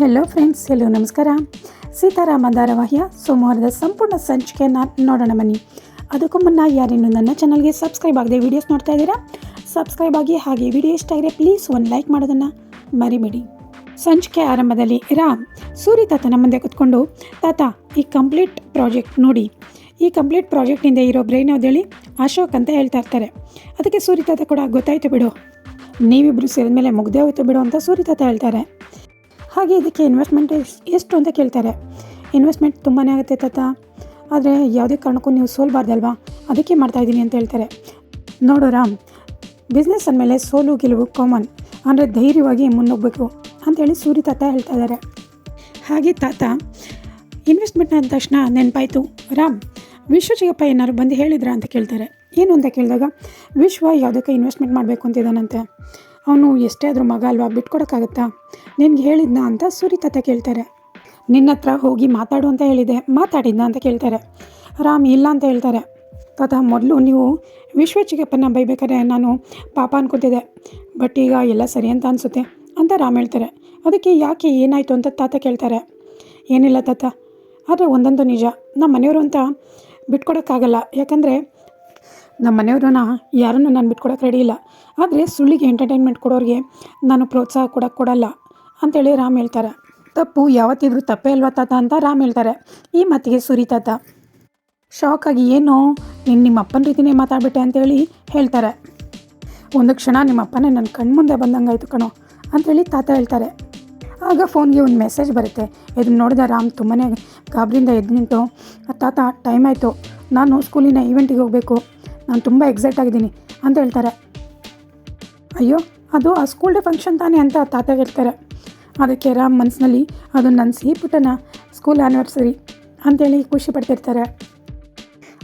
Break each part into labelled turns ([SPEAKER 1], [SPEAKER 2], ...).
[SPEAKER 1] Hello friends hello ನಮಸ್ಕಾರ. ಸೀತಾರಾಮ ಧಾರಾವಾಹಿಯ ಸೋಮವಾರದ ಸಂಪೂರ್ಣ ಸಂಚಿಕೆಯನ್ನು ನೋಡೋಣ ಬನ್ನಿ. ಅದಕ್ಕೂ ಮುನ್ನ ಯಾರೇನು ನನ್ನ ಚಾನಲ್ಗೆ ಸಬ್ಸ್ಕ್ರೈಬ್ ಆಗದೆ ವೀಡಿಯೋಸ್ ನೋಡ್ತಾ ಇದ್ದೀರಾ? ಸಬ್ಸ್ಕ್ರೈಬ್ ಆಗಿ ಹಾಗೆ ವಿಡಿಯೋ ಇಷ್ಟ ಆಗಿದ್ರೆ ಪ್ಲೀಸ್ ಒಂದು ಲೈಕ್ ಮಾಡೋದನ್ನು ಮರಿಬೇಡಿ. ಸಂಚಿಕೆ ಆರಂಭದಲ್ಲಿ ರಾಮ್ ಸೂರಿ ತಾತನ ಮುಂದೆ ಕೂತ್ಕೊಂಡು, ತಾತ, ಈ ಕಂಪ್ಲೀಟ್ ಪ್ರಾಜೆಕ್ಟ್ ನೋಡಿ. ಈ ಕಂಪ್ಲೀಟ್ ಪ್ರಾಜೆಕ್ಟಿಂದ ಇರೋ ಬ್ರೈನ್ ಹೇಳಿ, ಅಶೋಕ್ ಅಂತ ಹೇಳ್ತಾ ಇರ್ತಾರೆ. ಅದಕ್ಕೆ ಸೂರಿ ತಾತ ಕೂಡ ಗೊತ್ತಾಯಿತು ಬಿಡು. ನೀವಿಬ್ಬರು ಸೇರಿದ ಮೇಲೆ ಮುಗ್ದೇ ಹೋಯ್ತು ಬಿಡು ಅಂತ ಸೂರಿ ತಾತ ಹೇಳ್ತಾರೆ. ಹಾಗೆ ಇದಕ್ಕೆ ಇನ್ವೆಸ್ಟ್ಮೆಂಟ್ ಎಷ್ಟು ಅಂತ ಕೇಳ್ತಾರೆ. ಇನ್ವೆಸ್ಟ್ಮೆಂಟ್ ತುಂಬಾ ಆಗುತ್ತೆ ತಾತ. ಆದರೆ ಯಾವುದೇ ಕಾರಣಕ್ಕೂ ನೀವು ಸೋಲ್ಬಾರ್ದಲ್ವಾ? ಅದಕ್ಕೆ ಮಾಡ್ತಾ ಇದ್ದೀನಿ ಅಂತ ಹೇಳ್ತಾರೆ. ನೋಡೋ ರಾಮ್ ಬಿಸ್ನೆಸ್ ಅಂದಮೇಲೆ ಸೋಲು, ಗೆಲುವು ಕಾಮನ್ ಅಂದರೆ ಧೈರ್ಯವಾಗಿ ಮುನ್ನೋಗ್ಬೇಕು ಅಂತೇಳಿ ಸೂರಿ ತಾತ ಹೇಳ್ತಾ ಇದ್ದಾರೆ. ಹಾಗೆ ತಾತ ಇನ್ವೆಸ್ಟ್ಮೆಂಟ್ ಅಂದ ತಕ್ಷಣ ನೆನಪಾಯಿತು. ರಾಮ್ ವಿಶ್ವಜಿಗಪ್ಪ ಏನಾದ್ರು ಬಂದು ಹೇಳಿದ್ರಾ ಅಂತ ಕೇಳ್ತಾರೆ. ಏನು ಅಂತ ಕೇಳಿದಾಗ, ವಿಶ್ವ ಯಾವುದಕ್ಕೆ ಇನ್ವೆಸ್ಟ್ಮೆಂಟ್ ಮಾಡಬೇಕು ಅಂತಿದ್ದಾನಂತೆ ಅವನು ಎಷ್ಟೇ ಆದರೂ ಮಗ ಅಲ್ವಾ, ಬಿಟ್ಕೊಡೋಕ್ಕಾಗತ್ತಾ? ನಿನ್ಗೆ ಹೇಳಿದ್ನ ಅಂತ ಸೂರಿ ತಾತ ಕೇಳ್ತಾರೆ. ನಿನ್ನ ಹತ್ರ ಹೋಗಿ ಮಾತಾಡು ಅಂತ ಹೇಳಿದೆ. ಮಾತಾಡಿದ್ನ ಅಂತ ಕೇಳ್ತಾರೆ. ರಾಮ್ ಇಲ್ಲ ಅಂತ ಹೇಳ್ತಾರೆ. ತಾತ, ಮೊದಲು ನೀವು ವಿಶ್ವಚಿಗಪ್ಪನ ಬೈಬೇಕಾದ್ರೆ ನಾನು ಪಾಪ ಅನ್ಕೋತಿದ್ದೆ. ಬಟ್ ಈಗ ಎಲ್ಲ ಸರಿ ಅಂತ ಅನಿಸುತ್ತೆ ಅಂತ ರಾಮ್ ಹೇಳ್ತಾರೆ. ಅದಕ್ಕೆ ಯಾಕೆ ಏನಾಯಿತು ಅಂತ ತಾತ ಕೇಳ್ತಾರೆ. ಏನಿಲ್ಲ ತಾತ, ಆದರೆ ಒಂದಂತೂ ನಿಜ. ನಮ್ಮ ಮನೆಯವರು ಅಂತ ಬಿಟ್ಕೊಡೋಕ್ಕಾಗಲ್ಲ. ಯಾಕಂದರೆ ನಮ್ಮ ಮನೆಯವ್ರನ್ನ ಯಾರನ್ನು ನಾನು ಬಿಟ್ಕೊಡೋಕೆ ರೆಡಿ ಇಲ್ಲ. ಆದರೆ ಸುಳ್ಳಿಗೆ ಎಂಟರ್ಟೈನ್ಮೆಂಟ್ ಕೊಡೋರಿಗೆ ನಾನು ಪ್ರೋತ್ಸಾಹ ಕೊಡೋಕ್ಕೆ ಕೊಡಲ್ಲ ಅಂತೇಳಿ ರಾಮ್ ಹೇಳ್ತಾರೆ. ತಪ್ಪು, ಯಾವತ್ತಿದ್ರೂ ತಪ್ಪೇ ಅಲ್ವಾ ತಾತ ಅಂತ ರಾಮ್ ಹೇಳ್ತಾರೆ. ಈ ಮಾತಿಗೆ ಸುರಿ ತಾತ. ಶಾಕ್ ಆಗಿ ಏನು ನೀನು ನಿಮ್ಮ ಅಪ್ಪನ ರೀತಿನೇ ಮಾತಾಡ್ಬಿಟ್ಟೆ ಅಂತೇಳಿ ಹೇಳ್ತಾರೆ. ಒಂದು ಕ್ಷಣ ನಿಮ್ಮ ಅಪ್ಪನೇ ನನ್ನ ಕಣ್ಮುಂದೆ ಬಂದಂಗಾಯ್ತು ಕಣೋ ಅಂತೇಳಿ ತಾತ ಹೇಳ್ತಾರೆ. ಆಗ ಫೋನ್ಗೆ ಒಂದು ಮೆಸೇಜ್ ಬರುತ್ತೆ. ಇದನ್ನು ನೋಡಿದ ರಾಮ್ ತುಂಬಾ ಗಾಬರಿಯಿಂದ ಎದ್ದು ನಿಂತು, ತಾತ ಟೈಮ್ ಆಯಿತು. ನಾನು ಸ್ಕೂಲಿನ ಈವೆಂಟಿಗೆ ಹೋಗಬೇಕು. ನಾನು ತುಂಬ ಎಕ್ಸೈಟ್ ಆಗಿದ್ದೀನಿ ಅಂತ ಹೇಳ್ತಾರೆ. ಅಯ್ಯೋ, ಅದು ಆ ಸ್ಕೂಲ್ ಡೇ ಫಂಕ್ಷನ್ ತಾನೇ ಅಂತ ತಾತ ಹೇಳ್ತಾರೆ. ಅದಕ್ಕೆ ರಾಮ್ ಮನಸ್ಸಿನಲ್ಲಿ ಅದು ನನ್ನ ಸಿಹಿ ಪುಟ್ಟನ ಸ್ಕೂಲ್ ಆ್ಯನಿವರ್ಸರಿ ಅಂತೇಳಿ ಖುಷಿ ಪಡ್ತಿರ್ತಾರೆ.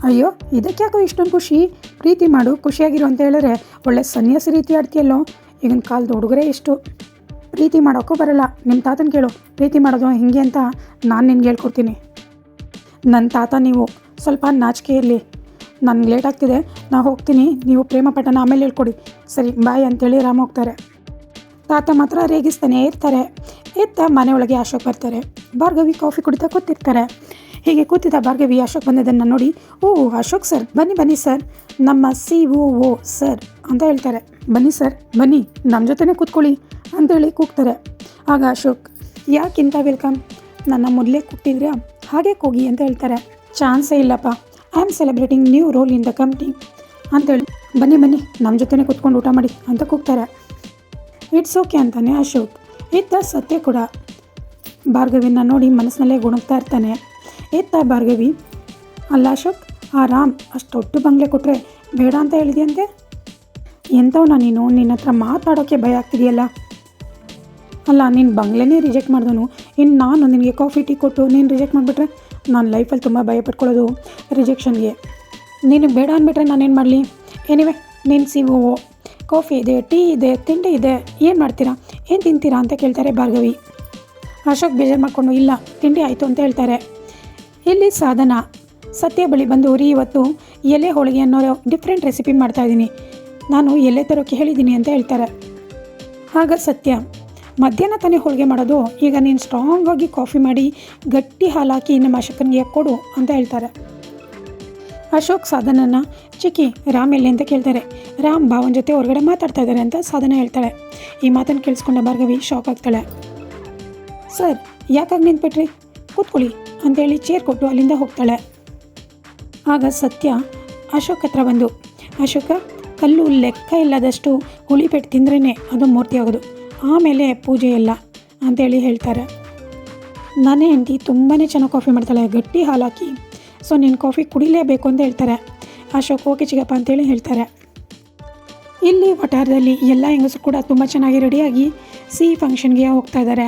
[SPEAKER 1] ಅಯ್ಯೋ, ಇದಕ್ಕೆ ಯಾಕೋ ಇಷ್ಟೊಂದು ಖುಷಿ? ಪ್ರೀತಿ ಮಾಡು, ಖುಷಿಯಾಗಿರು ಅಂತ ಹೇಳಿದ್ರೆ ಒಳ್ಳೆ ಸನ್ಯಾಸಿ ರೀತಿ ಆಡ್ತೀಯಲ್ಲೋ? ಈಗಿನ ಕಾಲದ ಹುಡುಗರೇ ಎಷ್ಟು. ಪ್ರೀತಿ ಮಾಡೋಕ್ಕೂ ಬರಲ್ಲ. ನಿಮ್ಮ ತಾತನ ಕೇಳು, ಪ್ರೀತಿ ಮಾಡೋದು ಹೇಗೆ ಅಂತ ನಾನು ನಿನ್ಗೆ ಹೇಳ್ಕೊಡ್ತೀನಿ. ನನ್ನ ತಾತ ನೀವು ಸ್ವಲ್ಪ ನಾಚಿಕೆ ಇರಲಿ. ನನಗೆ ಲೇಟ್ ಆಗ್ತಿದೆ, ನಾ ಹೋಗ್ತೀನಿ, ನೀವು ಪ್ರೇಮ ಪಠನ ಆಮೇಲೆ ಹೇಳ್ಕೊಡಿ. ಸರಿ ಬಾಯ್ ಅಂತೇಳಿ ರಾಮ್ ಹೋಗ್ತಾರೆ. ತಾತ ಮಾತ್ರ ರೇಗಿಸ್ತಾನೆ ಇರ್ತಾರೆ. ಎತ್ತ ಮನೆಯೊಳಗೆ ಅಶೋಕ್ ಬರ್ತಾರೆ. ಭಾರ್ಗವಿ ಕಾಫಿ ಕುಡಿತಾ ಕೂತಿರ್ತಾರೆ. ಹೀಗೆ ಕೂತಿದ್ದ ಭಾರ್ಗವಿ, ಅಶೋಕ್ ಬಂದಿದ್ದನ್ನು ನೋಡಿ, ಓ, ಅಶೋಕ್ ಸರ್ ಬನ್ನಿ ಬನ್ನಿ ಸರ್ ನಮ್ಮ ಸಿ ಓ ಓ ಸರ್ ಅಂತ ಹೇಳ್ತಾರೆ. ಬನ್ನಿ ಸರ್ ಬನ್ನಿ ನಮ್ಮ ಜೊತೆನೇ ಕೂತ್ಕೊಳ್ಳಿ ಅಂತೇಳಿ ಕೂಗ್ತಾರೆ. ಆಗ ಅಶೋಕ್ ಯಾಕಿಂತ ವೆಲ್ಕಮ್ ನನ್ನ ಮೊದಲೇ ಕೂಗ್ತಿದ್ರಾ? ಹಾಗೆ ಕೂಗಿ ಅಂತ ಹೇಳ್ತಾರೆ. ಚಾನ್ಸೇ ಇಲ್ಲಪ್ಪ. I am celebrating new role in the company ಅಂತೇಳಿ, ಬನ್ನಿ ಬನ್ನಿ ನಮ್ಮ ಜೊತೆನೇ ಕೂತ್ಕೊಂಡು ಊಟ ಮಾಡಿ ಅಂತ ಕೂಗ್ತಾರೆ. ಇಟ್ಸ್ ಓಕೆ ಅಂತಾನೆ ಅಶೋಕ್. ಇತ್ತ ಸತ್ಯ ಕೂಡ. ಭಾರ್ಗವಿನ ನೋಡಿ ಮನಸ್ಸಿನಲ್ಲೇ ಗುಣಗ್ತಾ ಇರ್ತಾನೆ. ಇತ್ತ ಭಾರ್ಗವಿ, ಅಲ್ಲ ಅಶೋಕ್ ಆ ರಾಮ್ ಅಷ್ಟೊಟ್ಟು ಬಂಗ್ಲೆ ಕೊಟ್ಟರೆ ಬೇಡ ಅಂತ ಹೇಳಿದೆಯಂತೆ? ಎಂಥವನ ನೀನು? ನಿನ್ನ ಹತ್ರ ಮಾತಾಡೋಕ್ಕೆ ಭಯ ಆಗ್ತಿದೆಯಲ್ಲ? ಅಲ್ಲ, ನೀನು ಬಂಗ್ಲೆನೇ ರಿಜೆಕ್ಟ್ ಮಾಡಿದನು. ಇನ್ನು ನಾನು ನಿನಗೆ ಕಾಫಿ, ಟೀ ಕೊಟ್ಟು ನೀನು ರಿಜೆಕ್ಟ್ ಮಾಡಿಬಿಟ್ರೆ ನಾನು ಲೈಫಲ್ಲಿ ತುಂಬ ಭಯ ಪಡ್ಕೊಳ್ಳೋದು ರಿಜೆಕ್ಷನ್ಗೆ. ನೀನು ಬೇಡ ಅಂದ್ಬಿಟ್ರೆ ನಾನೇನು ಮಾಡಲಿ? ಏನಿವೆ ನೀನು ಸಿ ಓ ಕಾಫಿ ಇದೆ ಟೀ ಇದೆ, ತಿಂಡಿ ಇದೆ, ಏನು ಮಾಡ್ತೀರಾ? ಏನು ತಿಂತೀರಾ ಅಂತ ಕೇಳ್ತಾರೆ ಭಾರ್ಗವಿ. ಅಶೋಕ್ ಬೇಜಾರು ಮಾಡಿಕೊಂಡು, ಇಲ್ಲ, ತಿಂಡಿ ಆಯಿತು ಅಂತ ಹೇಳ್ತಾರೆ. ಇಲ್ಲಿ ಸಾಧನ, ಸತ್ಯ ಬಳಿ ಬಂದು ರೀ ಇವತ್ತು ಎಲೆ ಹೋಳಿಗೆ ಅನ್ನೋ ಡಿಫ್ರೆಂಟ್ ರೆಸಿಪಿ ಮಾಡ್ತಾಯಿದ್ದೀನಿ ನಾನು ಎಲೆ ತರೋಕ್ಕೆ ಹೇಳಿದ್ದೀನಿ ಅಂತ ಹೇಳ್ತಾರೆ. ಆಗ ಸತ್ಯ ಮಧ್ಯಾಹ್ನ ತಾನೇ ಹೋಳಿಗೆ ಮಾಡೋದು, ಈಗ ನೀನು ಸ್ಟ್ರಾಂಗಾಗಿ ಕಾಫಿ ಮಾಡಿ ಗಟ್ಟಿ ಹಾಲು ಹಾಕಿ ನಮ್ಮ ಅಶೋಕನಿಗೆ ಕೊಡು ಅಂತ ಹೇಳ್ತಾರೆ. ಅಶೋಕ್ ಸಾಧನನ ಚಿಕ್ಕಿ, ರಾಮ್ ಎಲ್ಲಿ ಅಂತ ಕೇಳ್ತಾರೆ. ರಾಮ್ ಭಾವನ ಜೊತೆ ಹೊರಗಡೆ ಮಾತಾಡ್ತಾ ಇದ್ದಾರೆ ಅಂತ ಸಾಧನ ಹೇಳ್ತಾಳೆ. ಈ ಮಾತನ್ನು ಕೇಳಿಸ್ಕೊಂಡ ಭಾರ್ಗವಿ ಶಾಕ್ ಆಗ್ತಾಳೆ. ಸರ್, ಯಾಕಾಗಿ ನಿಂತ್ಬಿಟ್ರಿ? ಕೂತ್ಕೊಳ್ಳಿ ಅಂತೇಳಿ ಚೇರ್ ಕೊಟ್ಟು ಅಲ್ಲಿಂದ ಹೋಗ್ತಾಳೆ. ಆಗ ಸತ್ಯ ಅಶೋಕ್ ಹತ್ರ ಬಂದು, ಅಶೋಕ, ಕಲ್ಲು ಲೆಕ್ಕ ಇಲ್ಲದಷ್ಟು ಹುಳಿಪೆಟ್ಟು ತಿಂದ್ರೇ ಅದು ಮೂರ್ತಿ ಆಗೋದು. ಆಮೇಲೆ ಪೂಜೆ ಎಲ್ಲ ಅಂತೇಳಿ ಹೇಳ್ತಾರೆ. ನನ್ನ ಹೆಂಡತಿ ತುಂಬಾ ಚೆನ್ನಾಗಿ ಕಾಫಿ ಮಾಡ್ತಾಳೆ, ಗಟ್ಟಿ ಹಾಲಾಕಿ. ಸೊ ನೀನು ಕಾಫಿ ಕುಡಿಲೇಬೇಕು ಅಂತ ಹೇಳ್ತಾರೆ. ಅಶೋಕ್, ಓಕೆ ಚಿಗಪ್ಪ ಅಂತೇಳಿ ಹೇಳ್ತಾರೆ. ಇಲ್ಲಿ ವಠಾರದಲ್ಲಿ ಎಲ್ಲ ಹೆಂಗಸರು ಕೂಡ ತುಂಬ ಚೆನ್ನಾಗಿ ರೆಡಿಯಾಗಿ ಸಿ ಫಂಕ್ಷನ್ಗೆ ಹೋಗ್ತಾ ಇದ್ದಾರೆ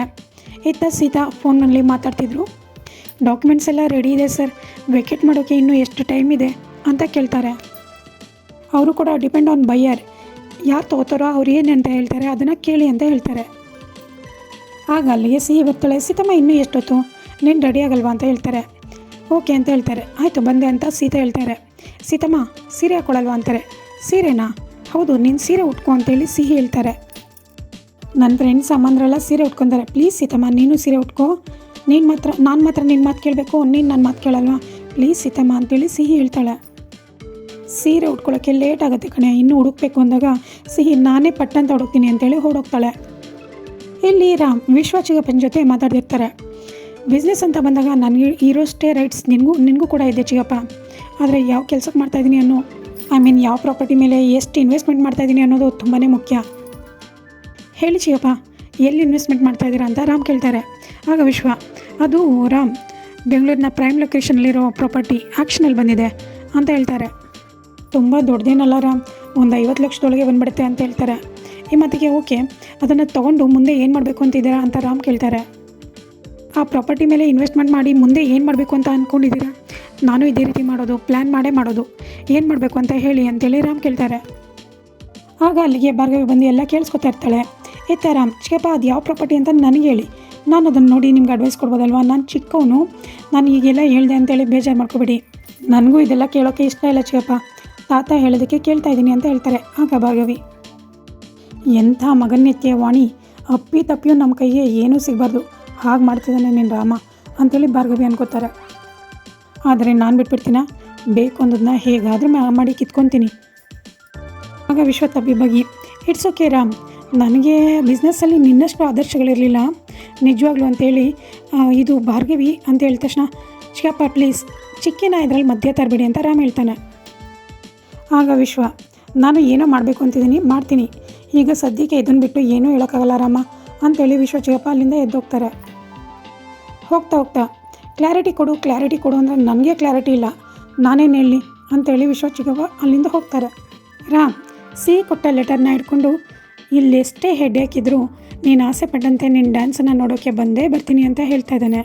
[SPEAKER 1] ಇತ್ತ ಸೀತಾ ಫೋನಲ್ಲಿ ಮಾತಾಡ್ತಿದ್ರು. ಡಾಕ್ಯುಮೆಂಟ್ಸ್ ಎಲ್ಲ ರೆಡಿ ಇದೆ ಸರ್. ವೆಕೆಟ್ ಮಾಡೋಕ್ಕೆ ಇನ್ನೂ ಎಷ್ಟು ಟೈಮ್ ಇದೆ ಅಂತ ಕೇಳ್ತಾರೆ. ಅವರು ಕೂಡ ಡಿಪೆಂಡ್ ಆನ್ ಬೈಯರ್ ಯಾರು ತಗೋತಾರೋ ಅವ್ರು ಏನು ಅಂತ ಹೇಳ್ತಾರೆ ಅದನ್ನು ಕೇಳಿ ಅಂತ ಹೇಳ್ತಾರೆ. ಆಗ ಅಲ್ಲಿಗೆ ಸಿಹಿ ಬರ್ತಾಳೆ ಸೀತಮ್ಮ, ಇನ್ನೂ ಎಷ್ಟೊತ್ತು? ನೀನು ರೆಡಿ ಆಗಲ್ವಾ? ಅಂತ ಹೇಳ್ತಾರೆ. ಓಕೆ ಅಂತ ಹೇಳ್ತಾರೆ. ಆಯಿತು, ಬಂದೆ ಅಂತ ಸೀತಾ ಹೇಳ್ತಾರೆ. ಸೀತಮ್ಮ, ಸೀರೆ ಹಾಕೊಳ್ಳಲ್ವಾ ಅಂತಾರೆ. ಸೀರೆನಾ? ಹೌದು, ನೀನು ಸೀರೆ ಉಟ್ಕೊ ಅಂತೇಳಿ ಸಿಹಿ ಹೇಳ್ತಾರೆ. ನನ್ನ ಫ್ರೆಂಡ್ಸ್ ಅಮ್ಮಂದ್ರೆಲ್ಲ ಸೀರೆ ಉಟ್ಕೊತಾರೆ. ಪ್ಲೀಸ್ ಸೀತಮ್ಮ, ನೀನು ಸೀರೆ ಉಟ್ಕೋ. ನೀನು ಮಾತ್ರ, ನಾನು ಮಾತ್ರ ನಿನ್ನ ಮಾತು ಕೇಳಬೇಕು, ನೀನು ನನ್ನ ಮಾತು ಕೇಳಲ್ವಾ? ಪ್ಲೀಸ್ ಸೀತಮ್ಮ ಅಂತೇಳಿ ಸಿಹಿ ಹೇಳ್ತಾಳೆ. ಸೀರೆ ಉಟ್ಕೊಳ್ಳೋಕ್ಕೆ ಲೇಟ್ ಆಗುತ್ತೆ ಕಣೆ, ಇನ್ನೂ ಹುಡುಕ್ಬೇಕು ಅಂದಾಗ, ಸಿಹಿ ನಾನೇ ಪಟ್ಟಂತ ಹುಡುಕ್ತೀನಿ ಅಂತೇಳಿ ಹೊರಡೋಗ್ತಾಳೆ ಇಲ್ಲಿ ರಾಮ್ ವಿಶ್ವ ಚಿಗಪ್ಪನ ಜೊತೆ ಮಾತಾಡ್ತಿರ್ತಾರೆ. ಬಿಸ್ನೆಸ್ ಅಂತ ಬಂದಾಗ ನನಗೆ ಇರೋಷ್ಟೇ ರೈಟ್ಸ್ ನಿನಗೂ ನಿನಗೂ ಕೂಡ ಇದೆ ಚಿಗಪ್ಪ. ಆದರೆ ಯಾವ ಕೆಲಸಕ್ಕೆ ಮಾಡ್ತಾಯಿದ್ದೀನಿ ಅನ್ನೋ ಐ ಮೀನ್ ಯಾವ ಪ್ರಾಪರ್ಟಿ ಮೇಲೆ ಎಷ್ಟು ಇನ್ವೆಸ್ಟ್ಮೆಂಟ್ ಮಾಡ್ತಾಯಿದ್ದೀನಿ ಅನ್ನೋದು ತುಂಬಾ ಮುಖ್ಯ. ಹೇಳಿ ಚಿಗಪ್ಪ, ಎಲ್ಲಿ ಇನ್ವೆಸ್ಟ್ಮೆಂಟ್ ಮಾಡ್ತಾಯಿದ್ದೀರಾ ಅಂತ ರಾಮ್ ಕೇಳ್ತಾರೆ. ಆಗ ವಿಶ್ವ, ಅದು ರಾಮ್, ಬೆಂಗಳೂರಿನ ಪ್ರೈಮ್ ಲೊಕೇಶನಲ್ಲಿರೋ ಪ್ರಾಪರ್ಟಿ ಆ್ಯಕ್ಷನಲ್ಲಿ ಬಂದಿದೆ ಅಂತ ಹೇಳ್ತಾರೆ. ತುಂಬ ದೊಡ್ಡದೇನಲ್ಲ ರಾಮ್? ಒಂದು ಐವತ್ತು ಲಕ್ಷದೊಳಗೆ ಬಂದ್ಬಿಡುತ್ತೆ ಅಂತ ಹೇಳ್ತಾರೆ. ಈ ಮಾತಿಗೆ ಓಕೆ, ಅದನ್ನು ತೊಗೊಂಡು ಮುಂದೆ ಏನು ಮಾಡಬೇಕು ಅಂತಿದ್ದೀರಾ ಅಂತ ರಾಮ್ ಕೇಳ್ತಾರೆ. ಆ ಪ್ರಾಪರ್ಟಿ ಮೇಲೆ ಇನ್ವೆಸ್ಟ್ಮೆಂಟ್ ಮಾಡಿ ಮುಂದೆ ಏನು ಮಾಡಬೇಕು ಅಂತ ಅಂದ್ಕೊಂಡಿದ್ದೀರಾ ನಾನು ಇದೇ ರೀತಿ ಮಾಡೋದು ಪ್ಲ್ಯಾನ್ ಮಾಡೇ ಮಾಡೋದು. ಏನು ಮಾಡಬೇಕು ಅಂತ ಹೇಳಿ ಅಂತೇಳಿ ರಾಮ್ ಕೇಳ್ತಾರೆ. ಆಗ ಅಲ್ಲಿಗೆ ಭಾರ್ಗವಿ ಬಂದು ಎಲ್ಲ ಕೇಳಿಸ್ಕೊತಾ ಇರ್ತಾಳೆ. ಇತ್ತ ರಾಮ್, ಚಿಕ್ಕಪ್ಪ, ಅದು ಯಾವ ಪ್ರಾಪರ್ಟಿ ಅಂತ ನನಗೆ ಹೇಳಿ. ನಾನು ಅದನ್ನು ನೋಡಿ ನಿಮ್ಗೆ ಅಡ್ವೈಸ್ ಕೊಡ್ಬೋದಲ್ವಾ? ನಾನು ಚಿಕ್ಕವನು, ನಾನು ಈಗೆಲ್ಲ ಹೇಳಿದೆ ಅಂತೇಳಿ ಬೇಜಾರು ಮಾಡ್ಕೋಬೇಡಿ. ನನಗೂ ಇದೆಲ್ಲ ಕೇಳೋಕ್ಕೆ ಇಷ್ಟ ಇಲ್ಲ ಚಿಕ್ಕಪ್ಪ. ತಾತ ಹೇಳೋದಕ್ಕೆ ಕೇಳ್ತಾ ಇದ್ದೀನಿ ಅಂತ ಹೇಳ್ತಾರೆ. ಆಗ ಭಾಗವಿ ಎಂಥ ಮಗನ್ಯತ್ಯ ವಾಣಿ, ಅಪ್ಪಿ ತಪ್ಪಿಯೂ ನಮ್ಮ ಕೈಗೆ ಏನೂ ಸಿಗಬಾರ್ದು. ಹಾಗೆ ಮಾಡ್ತಿದ್ದಾನೆ ನಿನ್ನ ರಾಮ ಅಂತೇಳಿ ಭಾರ್ಗವಿ ಅನ್ಕೋತಾರೆ. ಆದರೆ ನಾನು ಬಿಟ್ಬಿಡ್ತೀನ? ಬೇಕು ಅನ್ನೋದನ್ನ ಹೇಗಾದರೂ ಮಾಡಿ ಕಿತ್ಕೊತೀನಿ. ಆಗ ವಿಶ್ವ ತಪ್ಪಿ ಬಗಿ ಇಟ್ಸ್ ಓಕೆ ರಾಮ್. ನನಗೆ ಬಿಸ್ನೆಸ್ಸಲ್ಲಿ ನಿನ್ನಷ್ಟು ಆದರ್ಶಗಳಿರಲಿಲ್ಲ. ನಿಜವಾಗ್ಲೂ ಅಂತೇಳಿ ಇದು ಭಾರ್ಗವಿ ಅಂತ ಹೇಳಿದ ತಕ್ಷಣ ಚಿಕ್ಕಪ್ಪ ಪ್ಲೀಸ್ ಚಿಕ್ಕಿನ ಇದರಲ್ಲಿ ಮಧ್ಯೆ ತರಬೇಡಿ ಅಂತ ರಾಮ್ ಹೇಳ್ತಾನೆ. ಆಗ ವಿಶ್ವ, ನಾನು ಏನೋ ಮಾಡಬೇಕು ಅಂತಿದ್ದೀನಿ, ಮಾಡ್ತೀನಿ. ಈಗ ಸದ್ಯಕ್ಕೆ ಇದನ್ನು ಬಿಟ್ಟು ಏನೂ ಹೇಳೋಕ್ಕಾಗಲ್ಲ ರಾಮ, ಅಂತೇಳಿ ವಿಶ್ವ ಚಿಕ್ಕಪ್ಪ ಅಲ್ಲಿಂದ ಎದ್ದೋಗ್ತಾರೆ. ಹೋಗ್ತಾ ಹೋಗ್ತಾ, ಕ್ಲಾರಿಟಿ ಕೊಡು ಕ್ಲಾರಿಟಿ ಕೊಡು ಅಂದರೆ ನನಗೆ ಕ್ಲಾರಿಟಿ ಇಲ್ಲ. ನಾನೇನು ಹೇಳಿ? ಅಂತೇಳಿ ವಿಶ್ವ ಚಿಕ್ಕಪ್ಪ ಅಲ್ಲಿಂದ ಹೋಗ್ತಾರೆ. ರಾಮ್, ಸಿ ಕೊಟ್ಟ ಲೆಟರ್ನ ಇಟ್ಕೊಂಡು ಇಲ್ಲೆಷ್ಟೇ ಹೆಡ್ ಹಾಕಿದ್ರು ನೀನು ಆಸೆ ಪಟ್ಟಂತೆ ನಿನ್ನ ಡ್ಯಾನ್ಸನ್ನು ನೋಡೋಕ್ಕೆ ಬಂದೇ ಬರ್ತೀನಿ ಅಂತ ಹೇಳ್ತಾ ಇದ್ದಾನೆ.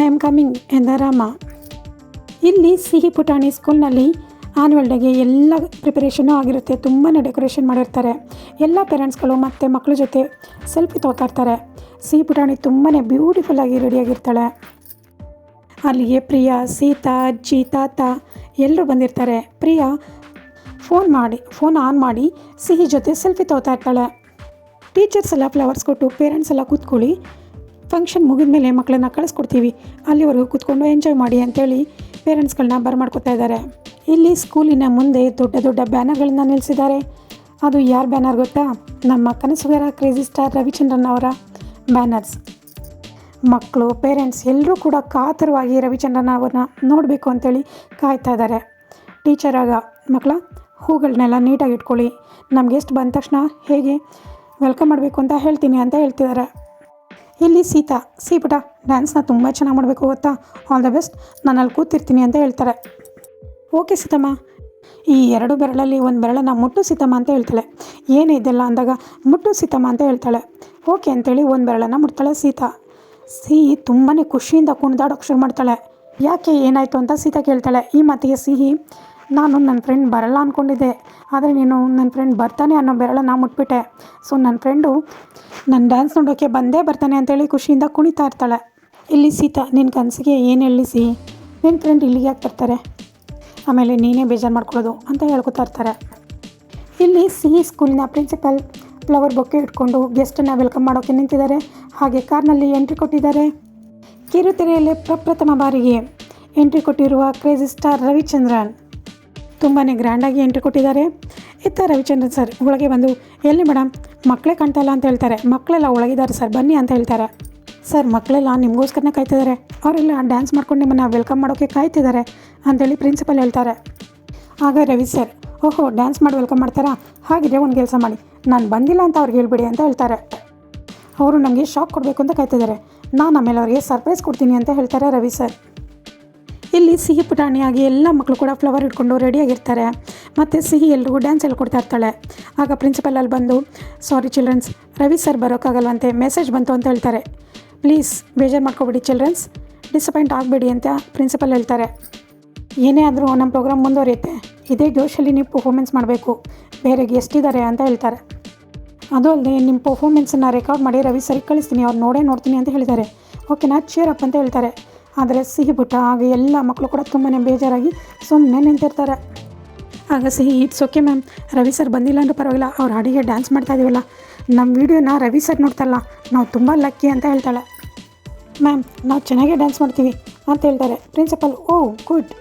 [SPEAKER 1] ಐ ಆಮ್ ಕಮಿಂಗ್, ಎಂದ ರಾಮ. ಇಲ್ಲಿ ಸಿಹಿ ಪುಟಾಣಿ ಸ್ಕೂಲ್ನಲ್ಲಿ ಆ್ಯನ್ಯುವಲ್ ಡೇಗೆ ಎಲ್ಲ ಪ್ರಿಪರೇಷನ್ನೂ ಆಗಿರುತ್ತೆ. ತುಂಬಾ ಡೆಕೋರೇಷನ್ ಮಾಡಿರ್ತಾರೆ. ಎಲ್ಲ ಪೇರೆಂಟ್ಸ್ಗಳು ಮತ್ತು ಮಕ್ಕಳ ಜೊತೆ ಸೆಲ್ಫಿ ತಗೋತಾ ಇರ್ತಾರೆ. ಸಿಹಿ ಪುಟಾಣಿ ತುಂಬಾ ಬ್ಯೂಟಿಫುಲ್ಲಾಗಿ ರೆಡಿಯಾಗಿರ್ತಾಳೆ ಅಲ್ಲಿಗೆ ಪ್ರಿಯಾ, ಸೀತಾ, ಅಜ್ಜಿ, ತಾತ ಎಲ್ಲರೂ ಬಂದಿರ್ತಾರೆ. ಪ್ರಿಯಾ ಫೋನ್ ಮಾಡಿ ಫೋನ್ ಆನ್ ಮಾಡಿ ಸಿಹಿ ಜೊತೆ ಸೆಲ್ಫಿ ತೊಗೊತಾ ಇರ್ತಾಳೆ. ಟೀಚರ್ಸ್ ಎಲ್ಲ ಫ್ಲವರ್ಸ್ ಕೊಟ್ಟು ಪೇರೆಂಟ್ಸ್ ಎಲ್ಲ ಕೂತ್ಕೊಳ್ಳಿ. ಫಂಕ್ಷನ್ ಮುಗಿದ ಮೇಲೆ ಮಕ್ಕಳನ್ನ ಕಳಿಸ್ಕೊಡ್ತೀವಿ. ಅಲ್ಲಿವರೆಗೂ ಕೂತ್ಕೊಂಡು ಎಂಜಾಯ್ ಮಾಡಿ ಅಂತೇಳಿ ಪೇರೆಂಟ್ಸ್ಗಳನ್ನ ಬರಮಾಡ್ಕೊತಾ ಇದ್ದಾರೆ. ಇಲ್ಲಿ ಸ್ಕೂಲಿನ ಮುಂದೆ ದೊಡ್ಡ ದೊಡ್ಡ ಬ್ಯಾನರ್ಗಳನ್ನ ನಿಲ್ಲಿಸಿದ್ದಾರೆ ಅದು ಯಾರ ಬ್ಯಾನರ್ ಗೊತ್ತಾ? ನಮ್ಮ ಕನಸುಗಾರ ಕ್ರೇಜಿ ಸ್ಟಾರ್ ರವಿಚಂದ್ರನ್ ಅವರ ಬ್ಯಾನರ್ಸ್. ಮಕ್ಕಳು, ಪೇರೆಂಟ್ಸ್ ಎಲ್ಲರೂ ಕೂಡ ಕಾತರವಾಗಿ ರವಿಚಂದ್ರನ್ ಅವ್ರನ್ನ ನೋಡಬೇಕು ಅಂತೇಳಿ ಕಾಯ್ತಾ ಇದ್ದಾರೆ. ಟೀಚರ್ ಮಕ್ಕಳ ಹೂಗಳನ್ನೆಲ್ಲ ನೀಟಾಗಿ ಇಟ್ಕೊಳ್ಳಿ. ನಮ್ಗೆ ಎಷ್ಟು ಬಂದ ತಕ್ಷಣ ಹೇಗೆ ವೆಲ್ಕಮ್ ಮಾಡಬೇಕು ಅಂತ ಹೇಳ್ತೀನಿ ಅಂತ ಹೇಳ್ತಿದ್ದಾರೆ. ಇಲ್ಲಿ ಸೀತಾ, ಸೀಪುಟ, ಡ್ಯಾನ್ಸ್ನ ತುಂಬ ಚೆನ್ನಾಗಿ ಮಾಡಬೇಕು ಗೊತ್ತಾ? ಆಲ್ ದ ಬೆಸ್ಟ್ ನಾನು ಅಲ್ಲಿ ಕೂತಿರ್ತೀನಿ ಅಂತ ಹೇಳ್ತಾರೆ. ಓಕೆ ಸೀತಮ್ಮ. ಈ ಎರಡು ಬೆರಳಲ್ಲಿ ಒಂದು ಬೆರಳನ್ನ ಮುಟ್ಟು ಸೀತಮ್ಮ ಅಂತ ಹೇಳ್ತಾಳೆ. ಏನೇ ಇದೆಲ್ಲ ಅಂದಾಗ ಮುಟ್ಟು ಸೀತಮ್ಮ ಅಂತ ಹೇಳ್ತಾಳೆ. ಓಕೆ ಅಂತೇಳಿ ಒಂದು ಬೆರಳನ್ನು ಮುಟ್ತಾಳೆ ಸೀತಾ. ಸಿಹಿ ತುಂಬಾ ಖುಷಿಯಿಂದ ಕುಣಿದಾಡೋಕೆ ಶುರು ಮಾಡ್ತಾಳೆ. ಯಾಕೆ ಏನಾಯಿತು ಅಂತ ಸೀತಾ ಕೇಳ್ತಾಳೆ. ಈ ಮಾತಿಗೆ ಸಿಹಿ ನಾನು ನನ್ನ ಫ್ರೆಂಡ್ ಬರಲ್ಲ ಅಂದ್ಕೊಂಡಿದ್ದೆ ಆದರೆ ನೀನು ನನ್ನ ಫ್ರೆಂಡ್ ಬರ್ತಾನೆ ಅನ್ನೋ ಬೆರಳನ್ನ ಮುಟ್ಬಿಟ್ಟೆ. ಸೊ ನನ್ನ ಫ್ರೆಂಡು ನನ್ನ ಡ್ಯಾನ್ಸ್ ನೋಡೋಕ್ಕೆ ಬಂದೇ ಬರ್ತಾನೆ ಅಂತೇಳಿ ಖುಷಿಯಿಂದ ಕುಣಿತಾ ಇರ್ತಾಳೆ. ಇಲ್ಲಿ ಸೀತಾ ನಿನ್ನ ಕನಸಿಗೆ ಏನು ಹೇಳಿ ಸಿಹಿ ನಿನ್ನ ಫ್ರೆಂಡ್ ಇಲ್ಲಿಗೆ ಯಾಕೆ ಬರ್ತಾರೆ? ಆಮೇಲೆ ನೀನೇ ಬೇಜಾರು ಮಾಡ್ಕೊಳ್ಳೋದು ಅಂತ ಹೇಳ್ಕೊತಾ ಇರ್ತಾರೆ. ಇಲ್ಲಿ ಸಿ ಸ್ಕೂಲಿನ ಪ್ರಿನ್ಸಿಪಲ್ ಫ್ಲವರ್ ಬೊಕ್ಕೆ ಇಟ್ಕೊಂಡು ಗೆಸ್ಟನ್ನು ವೆಲ್ಕಮ್ ಮಾಡೋಕ್ಕೆ ನಿಂತಿದ್ದಾರೆ. ಹಾಗೆ ಕಾರ್ನಲ್ಲಿ ಎಂಟ್ರಿ ಕೊಟ್ಟಿದ್ದಾರೆ. ಕಿರುತೆರೆಯಲ್ಲೇ ಪ್ರಪ್ರಥಮ ಬಾರಿಗೆ ಎಂಟ್ರಿ ಕೊಟ್ಟಿರುವ ಕ್ರೇಜಿ ಸ್ಟಾರ್ ರವಿಚಂದ್ರನ್. ತುಂಬಾ ಗ್ರ್ಯಾಂಡಾಗಿ ಎಂಟ್ರಿ ಕೊಟ್ಟಿದ್ದಾರೆ. ಇತ್ತ ರವಿಚಂದ್ರನ್ ಸರ್, ಒಳಗೆ ಬಂದು, ಎಲ್ಲಿ ಮೇಡಮ್ ಮಕ್ಕಳೇ ಕಾಣ್ತಾ ಇಲ್ಲ ಅಂತ ಹೇಳ್ತಾರೆ. ಮಕ್ಕಳೆಲ್ಲ ಒಳಗಿದ್ದಾರೆ ಸರ್, ಬನ್ನಿ ಅಂತ ಹೇಳ್ತಾರೆ. ಸರ್, ಮಕ್ಕಳೆಲ್ಲ ನಿಮಗೋಸ್ಕರನೇ ಕಾಯ್ತಿದ್ದಾರೆ. ಅವರೆಲ್ಲ ಡ್ಯಾನ್ಸ್ ಮಾಡ್ಕೊಂಡು ನಿಮ್ಮನ್ನು ವೆಲ್ಕಮ್ ಮಾಡೋಕ್ಕೆ ಕಾಯ್ತಿದ್ದಾರೆ. ಅಂತೇಳಿ ಪ್ರಿನ್ಸಿಪಲ್ ಹೇಳ್ತಾರೆ. ಆಗ ರವಿ ಸರ್, ಓಹೋ ಡ್ಯಾನ್ಸ್ ಮಾಡಿ ವೆಲ್ಕಮ್ ಮಾಡ್ತಾರಾ? ಹಾಗಿದ್ರೆ ಒಂದು ಕೆಲಸ ಮಾಡಿ. ನಾನು ಬಂದಿಲ್ಲ ಅಂತ ಅವ್ರಿಗೆ ಹೇಳ್ಬಿಡಿ ಅಂತ ಹೇಳ್ತಾರೆ. ಅವರು ನಮಗೆ ಶಾಕ್ ಕೊಡಬೇಕು ಅಂತ ಕಾಯ್ತಿದ್ದಾರೆ. ನಾನು ಆಮೇಲೆ ಅವರಿಗೆ ಸರ್ಪ್ರೈಸ್ ಕೊಡ್ತೀನಿ ಅಂತ ಹೇಳ್ತಾರೆ ರವಿ ಸರ್. ಇಲ್ಲಿ ಸಿಹಿ ಪುಟಾಣಿಯಾಗಿ ಎಲ್ಲ ಮಕ್ಕಳು ಕೂಡ ಫ್ಲವರ್ ಇಟ್ಕೊಂಡು ರೆಡಿಯಾಗಿರ್ತಾರೆ ಮತ್ತು ಸಿಹಿ ಎಲ್ರಿಗೂ ಡ್ಯಾನ್ಸ್ ಹೇಳ್ಕೊಡ್ತಾ ಇರ್ತಾಳೆ. ಆಗ ಪ್ರಿನ್ಸಿಪಲ್ ಅಲ್ಲಿ ಬಂದು ಸಾರಿ ಚಿಲ್ಡ್ರನ್ಸ್ ರವಿ ಸರ್ ಬರೋಕ್ಕಾಗಲ್ವಂತೆ ಮೆಸೇಜ್ ಬಂತು ಅಂತ ಹೇಳ್ತಾರೆ. ಪ್ಲೀಸ್ ಬೇಜಾರು ಮಾಡ್ಕೊಬೇಡಿ ಚಿಲ್ಡ್ರನ್ಸ್ ಡಿಸಪಾಯಿಂಟ್ ಆಗಬೇಡಿ ಅಂತ ಪ್ರಿನ್ಸಿಪಲ್ ಹೇಳ್ತಾರೆ. ಏನೇ ಆದರೂ ನಮ್ಮ ಪ್ರೋಗ್ರಾಮ್ ಮುಂದುವರಿಯುತ್ತೆ. ಇದೇ ಜೋಶಲ್ಲಿ ನೀವು ಪರ್ಫಾರ್ಮೆನ್ಸ್ ಮಾಡಬೇಕು. ಬೇರೆ ಎಷ್ಟಿದ್ದಾರೆ ಅಂತ ಹೇಳ್ತಾರೆ. ಅದು ಅಲ್ಲದೆ ನಿಮ್ಮ ಪರ್ಫಾರ್ಮೆನ್ಸನ್ನು ರೆಕಾರ್ಡ್ ಮಾಡಿ ರವಿ ಸರಿ ಕಳಿಸ್ತೀನಿ. ಅವ್ರು ನೋಡೇ ನೋಡ್ತೀನಿ ಅಂತ ಹೇಳಿದ್ದಾರೆ. ಓಕೆನಾ ಚೇರ್ ಅಪ್ ಅಂತ ಹೇಳ್ತಾರೆ. ಆದರೆ ಸಿಹಿ ಪುಟ್ಟ ಆಗ ಎಲ್ಲ ಮಕ್ಕಳು ಕೂಡ ತುಂಬಾ ಬೇಜಾರಾಗಿ ಸುಮ್ಮನೆ ನಿಂತಿರ್ತಾರೆ. ಆಗ Sihi it's okay ma'am Ravi sir ಬಂದಿಲ್ಲ ಅಂದ್ರೆ ಪರವಾಗಿಲ್ಲ. ಅವ್ರು ಹಾಡಿಗೆ ಡ್ಯಾನ್ಸ್ ಮಾಡ್ತಾ ಇದೀವಲ್ಲ. ನಮ್ಮ ವೀಡಿಯೋನ ರವಿ ಸರ್ ನೋಡ್ತಾರಲ್ಲ, ನಾವು ತುಂಬ ಲಕ್ಕಿ ಅಂತ ಹೇಳ್ತಾಳೆ. ಮ್ಯಾಮ್ ನಾವು ಚೆನ್ನಾಗೇ ಡ್ಯಾನ್ಸ್ ಮಾಡ್ತೀವಿ ಅಂತ ಹೇಳ್ತಾರೆ. ಪ್ರಿನ್ಸಿಪಲ್ ಓ ಗುಡ್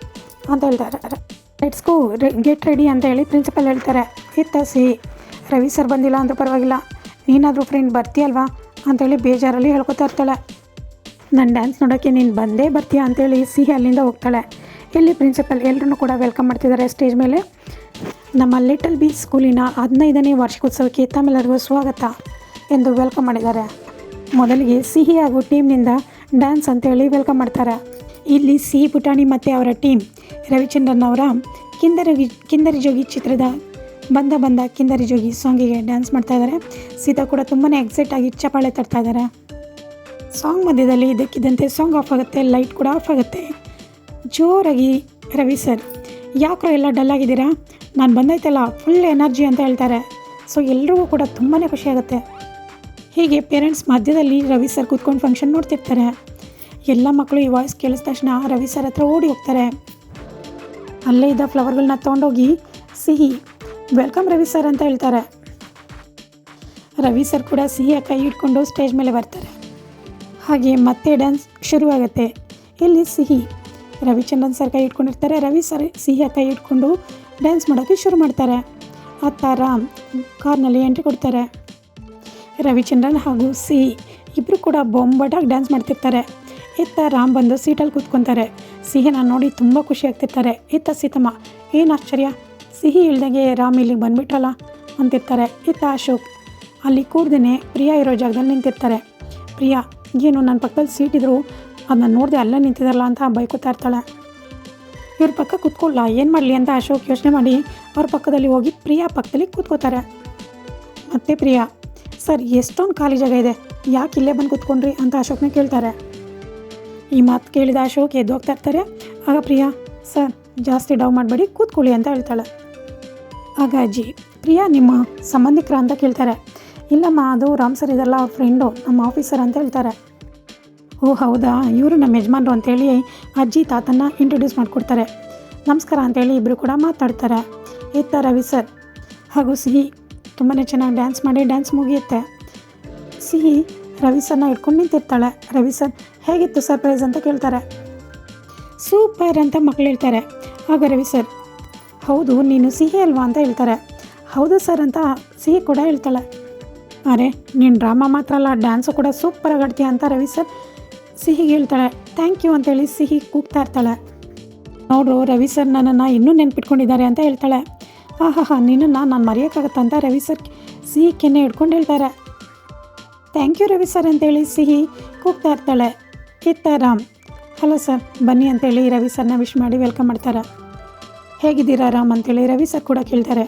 [SPEAKER 1] ಅಂತ ಹೇಳ್ತಾರೆ. ಲೆಟ್ಸ್ ಗೋ ಗೆಟ್ ರೆಡಿ ಅಂತ ಹೇಳಿ ಪ್ರಿನ್ಸಿಪಲ್ ಹೇಳ್ತಾರೆ. ಇತ್ತ ಸಿ ರವಿ ಸರ್ ಬಂದಿಲ್ಲ ಅಂದರೂ ಪರವಾಗಿಲ್ಲ. ನೀನಾದರೂ ಫ್ರೆಂಡ್ ಬರ್ತೀಯಲ್ವಾ ಅಂತೇಳಿ ಬೇಜಾರಲ್ಲಿ ಹೇಳ್ಕೊತಾ ಇರ್ತಾಳೆ. ನನ್ನ ಡ್ಯಾನ್ಸ್ ನೋಡೋಕ್ಕೆ ನೀನು ಬಂದೇ ಬರ್ತೀಯಾ ಅಂತೇಳಿ ಸಿಹಿ ಅಲ್ಲಿಂದ ಹೋಗ್ತಾಳೆ. ಇಲ್ಲಿ ಪ್ರಿನ್ಸಿಪಲ್ ಎಲ್ಲರೂ ಕೂಡ ವೆಲ್ಕಮ್ ಮಾಡ್ತಿದ್ದಾರೆ ಸ್ಟೇಜ್ ಮೇಲೆ. ನಮ್ಮ ಲಿಟಲ್ ಬಿ ಸ್ಕೂಲಿನ ಹದಿನೈದನೇ ವಾರ್ಷಿಕೋತ್ಸವಕ್ಕೆ ತಮ್ಮೆಲ್ಲರಿಗೂ ಸ್ವಾಗತ ಎಂದು ವೆಲ್ಕಮ್ ಮಾಡಿದ್ದಾರೆ. ಮೊದಲಿಗೆ ಸಿಹಿ ಹಾಗೂ ಟೀಮ್ನಿಂದ ಡ್ಯಾನ್ಸ್ ಅಂತೇಳಿ ವೆಲ್ಕಮ್ ಮಾಡ್ತಾರೆ. ಇಲ್ಲಿ ಸಿಹಿ ಪುಟಾಣಿ ಮತ್ತು ಅವರ ಟೀಮ್ ರವಿಚಂದ್ರನ್ ಅವರ ಕಿಂದರಿ ಕಿಂದರಿ ಜೋಗಿ ಚಿತ್ರದ ಬಂದ ಬಂದ ಕಿಂದರಿ ಜೋಗಿ ಸಾಂಗಿಗೆ ಡ್ಯಾನ್ಸ್ ಮಾಡ್ತಾ ಇದ್ದಾರೆ ಸೀತಾ ಕೂಡ ತುಂಬಾ ಎಕ್ಸೈಟ್ ಆಗಿ ಚಪಾಳೆ ತರ್ತಾ ಇದ್ದಾರೆ ಸಾಂಗ್ ಮಧ್ಯದಲ್ಲಿ ಇದಕ್ಕಿದ್ದಂತೆ ಸಾಂಗ್ ಆಫ್ ಆಗುತ್ತೆ ಲೈಟ್ ಕೂಡ ಆಫ್ ಆಗುತ್ತೆ. ಜೋರಾಗಿ ರವಿ ಸರ್ ಯಾಕ್ರೋ ಎಲ್ಲ ಡಲ್ ಆಗಿದ್ದೀರಾ? ನಾನು ಬಂದೈತಲ್ಲ ಫುಲ್ ಎನರ್ಜಿ ಅಂತ ಹೇಳ್ತಾರೆ. ಸೊ ಎಲ್ರಿಗೂ ಕೂಡ ತುಂಬಾ ಖುಷಿಯಾಗುತ್ತೆ ಹೀಗೆ ಪೇರೆಂಟ್ಸ್ ಮಧ್ಯದಲ್ಲಿ ರವಿ ಸರ್ ಕೂತ್ಕೊಂಡು ಫಂಕ್ಷನ್ ನೋಡ್ತಿರ್ತಾರೆ. ಎಲ್ಲ ಮಕ್ಕಳು ಈ ವಾಯ್ಸ್ ಕೇಳಿದ ತಕ್ಷಣ ರವಿ ಸರ್ ಹತ್ರ ಓಡಿ ಹೋಗ್ತಾರೆ. ಅಲ್ಲೇ ಇದ್ದ ಫ್ಲವರ್ಗಳನ್ನ ತೊಗೊಂಡೋಗಿ ಸಿಹಿ. ವೆಲ್ಕಮ್ ರವಿ ಸರ್ ಅಂತ ಹೇಳ್ತಾರೆ. ರವಿ ಸರ್ ಕೂಡ ಸಿಹಿಯ ಕೈ ಹಿಡ್ಕೊಂಡು ಸ್ಟೇಜ್ ಮೇಲೆ ಬರ್ತಾರೆ. ಹಾಗೆ ಮತ್ತೆ ಡ್ಯಾನ್ಸ್ ಶುರುವಾಗುತ್ತೆ. ಇಲ್ಲಿ ಸಿಹಿ. ರವಿಚಂದ್ರನ್ ಸರ್ ಕೈ ಇಟ್ಕೊಂಡಿರ್ತಾರೆ ರವಿ ಸರ್ ಸಿಹಿಯ ಕೈ ಇಟ್ಕೊಂಡು ಡ್ಯಾನ್ಸ್ ಮಾಡೋಕ್ಕೆ ಶುರು ಮಾಡ್ತಾರೆ. ಅತ್ತ ರಾಮ್ ಕಾರ್ನಲ್ಲಿ ಎಂಟ್ರಿ ಕೊಡ್ತಾರೆ. ರವಿಚಂದ್ರನ್ ಹಾಗೂ ಸಿಹಿ ಇಬ್ಬರು ಕೂಡ ಬೊಂಬಟಾಗಿ ಡ್ಯಾನ್ಸ್ ಮಾಡ್ತಿರ್ತಾರೆ. ಇತ್ತ ರಾಮ್ ಬಂದು ಸೀಟಲ್ಲಿ ಕೂತ್ಕೊತಾರೆ. ಸಿಹಿನ ನೋಡಿ ತುಂಬ ಖುಷಿ ಆಗ್ತಿರ್ತಾರೆ. ಇತ್ತ ಸೀತಮ್ಮ, ಏನು ಆಶ್ಚರ್ಯ? ಸಿಹಿ ಇಳ್ದಂಗೆ ರಾಮ್ ಇಲ್ಲಿಗೆ ಬಂದ್ಬಿಟ್ರಲ್ಲ ಅಂತಿರ್ತಾರೆ. ಇತ್ತ ಅಶೋಕ್, ಅಲ್ಲಿ ಕೂಡ್ದೇ ಪ್ರಿಯಾ ಇರೋ ಜಾಗದಲ್ಲಿ ನಿಂತಿರ್ತಾರೆ. ಪ್ರಿಯಾ, ಏನು ನನ್ನ ಪಕ್ಕದಲ್ಲಿ ಸೀಟ್ ಇದ್ರು ಅದನ್ನ ನೋಡಿದೆ ಅಲ್ಲೇ ನಿಂತಿದ್ದಾರಲ್ಲ ಅಂತ ಬೈಕೋತಾ ಇರ್ತಾಳೆ. ಇವ್ರ ಪಕ್ಕ ಕೂತ್ಕೊಳ್ಳ ಏನು ಮಾಡಲಿ ಅಂತ ಅಶೋಕ್ ಯೋಚನೆ ಮಾಡಿ ಅವ್ರ ಪಕ್ಕದಲ್ಲಿ ಹೋಗಿ ಪ್ರಿಯಾ ಪಕ್ಕದಲ್ಲಿ ಕೂತ್ಕೋತಾರೆ. ಮತ್ತೆ ಪ್ರಿಯಾ, ಸರ್, ಎಷ್ಟೊಂದು ಖಾಲಿ ಜಾಗ ಇದೆ, ಯಾಕೆ ಇಲ್ಲೇ ಬಂದು ಕೂತ್ಕೊಂಡ್ರಿ ಅಂತ ಅಶೋಕ್ನ ಕೇಳ್ತಾರೆ. ಈ ಮಾತು ಕೇಳಿದ ಅಶೋಕ್ ಎದ್ದು ಹೋಗ್ತಾ ಇರ್ತಾರೆ. ಆಗ ಪ್ರಿಯಾ, ಸರ್, ಜಾಸ್ತಿ ಡವ್ ಮಾಡಬೇಡಿ, ಕೂತ್ಕೊಳ್ಳಿ ಅಂತ ಹೇಳ್ತಾಳೆ. ಆಗ ಅಜ್ಜಿ, ಪ್ರಿಯಾ, ನಿಮ್ಮ ಸಂಬಂಧಿಕರ ಅಂತ ಕೇಳ್ತಾರೆ. ಇಲ್ಲಮ್ಮ, ಅದು ರಾಮ್ ಸರ್ ಇದೆಲ್ಲ, ಅವ್ರ ಫ್ರೆಂಡು, ನಮ್ಮ ಆಫೀಸರ್ ಅಂತ ಹೇಳ್ತಾರೆ. ಓ, ಹೌದಾ? ಇವರು ನಮ್ಮ ಯಜಮಾನ್ರು ಅಂತೇಳಿ ಅಜ್ಜಿ, ತಾತನ್ನ ಇಂಟ್ರೊಡ್ಯೂಸ್ ಮಾಡಿಕೊಡ್ತಾರೆ. ನಮಸ್ಕಾರ ಅಂತೇಳಿ ಇಬ್ಬರು ಕೂಡ ಮಾತಾಡ್ತಾರೆ. ಇತ್ತ ರವಿ ಸರ್? ಹಾಗೂ ಸಿಹಿ ತುಂಬಾ ಚೆನ್ನಾಗಿ ಡ್ಯಾನ್ಸ್ ಮಾಡಿ ಡ್ಯಾನ್ಸ್ ಮುಗಿಯುತ್ತೆ. ಸಿಹಿ ರವಿ ಸರ್ನ ಇಟ್ಕೊಂಡು ನಿಂತಿರ್ತಾಳೆ. ರವಿ ಸರ್ ಹೇಗಿತ್ತು ಸರ್ಪ್ರೈಸ್ ಅಂತ ಕೇಳ್ತಾರೆ. ಸೂಪರ್ ಅಂತ ಮಕ್ಳು ಹೇಳ್ತಾರೆ. ಆಗ ರವಿ ಸರ್ ಹೌದು, ನೀನು ಸಿಹಿ ಅಲ್ವಾ ಅಂತ ಹೇಳ್ತಾರೆ. ಹೌದು ಸರ್ ಅಂತ ಸಿಹಿ ಕೂಡ ಹೇಳ್ತಾಳೆ. ಅರೆ, ನೀನು ಡ್ರಾಮಾ ಮಾತ್ರ ಅಲ್ಲ ಡ್ಯಾನ್ಸು ಕೂಡ ಸೂಪರ್ ಆಡ್ತೀಯ ಅಂತ ರವಿ ಸರ್ ಸಿಹಿಗೆ ಹೇಳ್ತಾಳೆ. ಥ್ಯಾಂಕ್ ಯು ಅಂತೇಳಿ ಸಿಹಿ ಕೂಗ್ತಾ ಇರ್ತಾಳೆ. ನೋಡ್ರು ರವಿ ಸರ್ ನನ್ನನ್ನು ಇನ್ನೂ ನೆನ್ಪಿಟ್ಕೊಂಡಿದ್ದಾರೆ ಅಂತ ಹೇಳ್ತಾಳೆ. ಆಹಾ ಹಾ ನಿನ್ನನ್ನು ನಾನು ಮರೆಯೋಕ್ಕಾಗತ್ತಂತ ರವಿ ಸರ್ ಸಿಹಿ ಕೆನ್ನೆ ಹಿಡ್ಕೊಂಡು ಹೇಳ್ತಾರೆ. ಥ್ಯಾಂಕ್ ಯು ರವಿ ಸರ್ ಅಂತೇಳಿ ಸಿಹಿ ಕೂಗ್ತಾ ಇರ್ತಾಳೆ. ಕಿತ್ತ ರಾಮ್ ಹಲೋ ಸರ್ ಬನ್ನಿ ಅಂತೇಳಿ ರವಿ ಸರ್ನ ವಿಶ್ ಮಾಡಿ ವೆಲ್ಕಮ್ ಮಾಡ್ತಾರೆ. ಹೇಗಿದ್ದೀರಾ ರಾಮ್? ಅಂತೇಳಿ ರವಿ ಸರ್ ಕೂಡ ಕೇಳ್ತಾರೆ.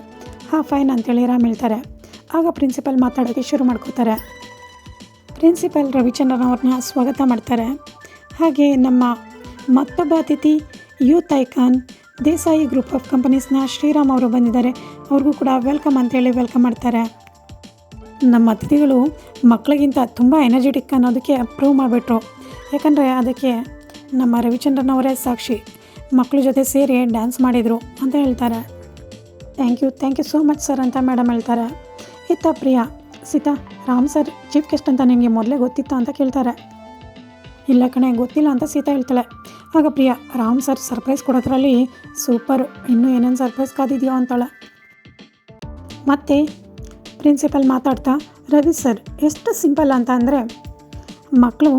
[SPEAKER 1] ಹಾಂ ಫೈನ್ ಅಂತೇಳಿ ರಾಮ್ ಹೇಳ್ತಾರೆ. ಆಗ ಪ್ರಿನ್ಸಿಪಲ್ ಮಾತಾಡೋಕ್ಕೆ ಶುರು ಮಾಡ್ಕೋತಾರೆ ಪ್ರಿನ್ಸಿಪಲ್ ರವಿಚಂದ್ರನ್ ಅವ್ರನ್ನ ಸ್ವಾಗತ ಮಾಡ್ತಾರೆ. ಹಾಗೆ ನಮ್ಮ ಮತ್ತೊಬ್ಬ ಅತಿಥಿ youth icon Desai group of ಕಂಪನೀಸ್ನ Shriram ಅವರು ಬಂದಿದ್ದಾರೆ. ಅವ್ರಿಗೂ ಕೂಡ ವೆಲ್ಕಮ್ ಅಂತೇಳಿ ವೆಲ್ಕಮ್ ಮಾಡ್ತಾರೆ. ನಮ್ಮ ಅತಿಥಿಗಳು ಮಕ್ಕಳಿಗಿಂತ ತುಂಬ ಎನರ್ಜೆಟಿಕ್ ಅನ್ನೋದಕ್ಕೆ ಪ್ರೂವ್ ಮಾಡಿಬಿಟ್ರು. ಯಾಕಂದರೆ ಅದಕ್ಕೆ ನಮ್ಮ ರವಿಚಂದ್ರನ್ ಅವರೇ ಸಾಕ್ಷಿ. ಮಕ್ಕಳ ಜೊತೆ ಸೇರಿ ಡ್ಯಾನ್ಸ್ ಮಾಡಿದರು ಅಂತ ಹೇಳ್ತಾರೆ. Thank you thank you so much sir ಅಂತ ಮೇಡಮ್ ಹೇಳ್ತಾರೆ. ಇತ್ತ Priya, Seetha, Ram sir chief guest ಅಂತ ನಿಮಗೆ ಮೊದಲೇ ಗೊತ್ತಿತ್ತಾ ಅಂತ ಕೇಳ್ತಾರೆ. ಇಲ್ಲ ಕಣೆ, ಗೊತ್ತಿಲ್ಲ ಅಂತ ಸೀತಾ ಹೇಳ್ತಾಳೆ. ಆಗ ಪ್ರಿಯಾ, ರಾಮ್ ಸರ್ ಸರ್ಪ್ರೈಸ್ ಕೊಡೋದ್ರಲ್ಲಿ ಸೂಪರ್ ಇನ್ನೂ ಏನೇನು ಸರ್ಪ್ರೈಸ್ ಕಾದಿದೆಯೋ ಅಂತಾಳೆ. ಮತ್ತೆ ಪ್ರಿನ್ಸಿಪಲ್ ಮಾತಾಡ್ತಾ ರವಿ ಸರ್ ಎಷ್ಟು ಸಿಂಪಲ್ ಅಂತ ಅಂದರೆ ಮಕ್ಕಳು